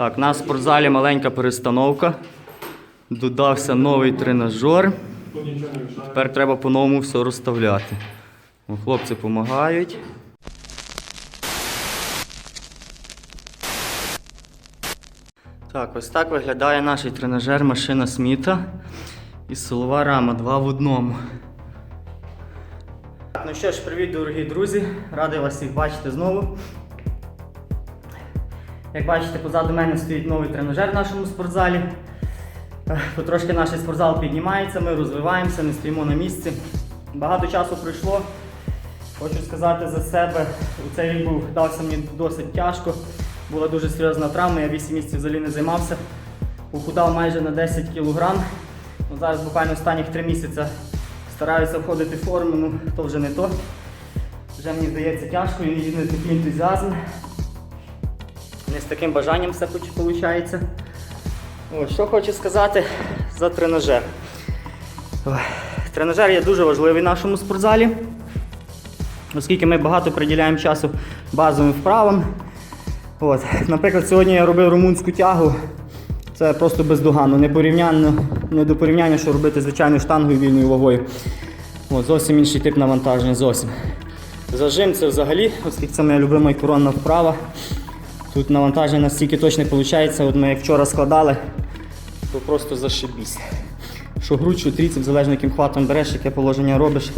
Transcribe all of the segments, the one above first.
Так, у нас в спортзалі маленька перестановка. Додався новий тренажер. Тепер треба по-новому все розставляти. Хлопці допомагають. Так, ось так виглядає наш тренажер машина Сміта і силова рама, два в одному. Так, ну що ж, привіт, дорогі друзі! Радий вас всіх бачити знову. Як бачите, позаду мене стоїть новий тренажер в нашому спортзалі. Потрошки наш спортзал піднімається, ми розвиваємося, не стоїмо на місці. Багато часу пройшло. Хочу сказати за себе, у цей рік був дався мені досить тяжко. Була дуже серйозна травма, я 8 місяців взагалі не займався. Похудав майже на 10 кг. Ну, зараз буквально останніх 3 місяці стараюся входити в форму, ну то вже не то. Вже мені здається тяжко і не такий ентузіазм. Не з таким бажанням все виходить. Що хочу сказати за тренажер. Тренажер є дуже важливий в нашому спортзалі, оскільки ми багато приділяємо часу базовим вправам. От. Наприклад, сьогодні я робив румунську тягу. Це просто бездоганно, не, порівнянно, не до порівняння, що робити звичайною штангою вільною вагою. От, зовсім інший тип навантаження, зовсім. Зажим це взагалі, оскільки це моя любима коронна вправа. Тут навантаження настільки точне виходить, от ми як вчора складали, то просто зашибісь. Що грудь, що тріцеп, залежно яким хватом береш, яке положення робиш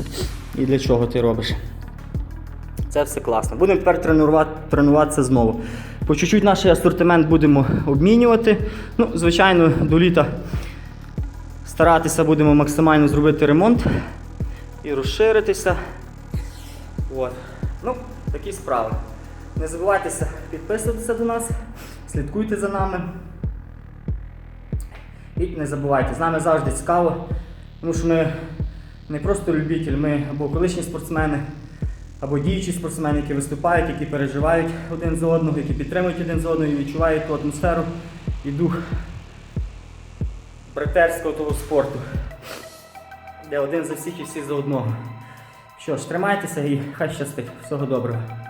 і для чого ти робиш. Це все класно. Будемо тепер тренувати, тренуватися знову. По чуть-чуть наш асортимент будемо обмінювати. Ну, звичайно, до літа старатися будемо максимально зробити ремонт і розширитися. От. Ну, такі справи. Не забувайтеся підписуватися до нас, слідкуйте за нами. І не забувайте, з нами завжди цікаво, тому що ми не просто любителі, ми або колишні спортсмени, або діючі спортсмени, які виступають, які переживають один за одного, які підтримують один за одного і відчувають ту атмосферу і дух братерського того спорту, де один за всіх і всі за одного. Що ж, тримайтеся і хай щастить. Всього доброго.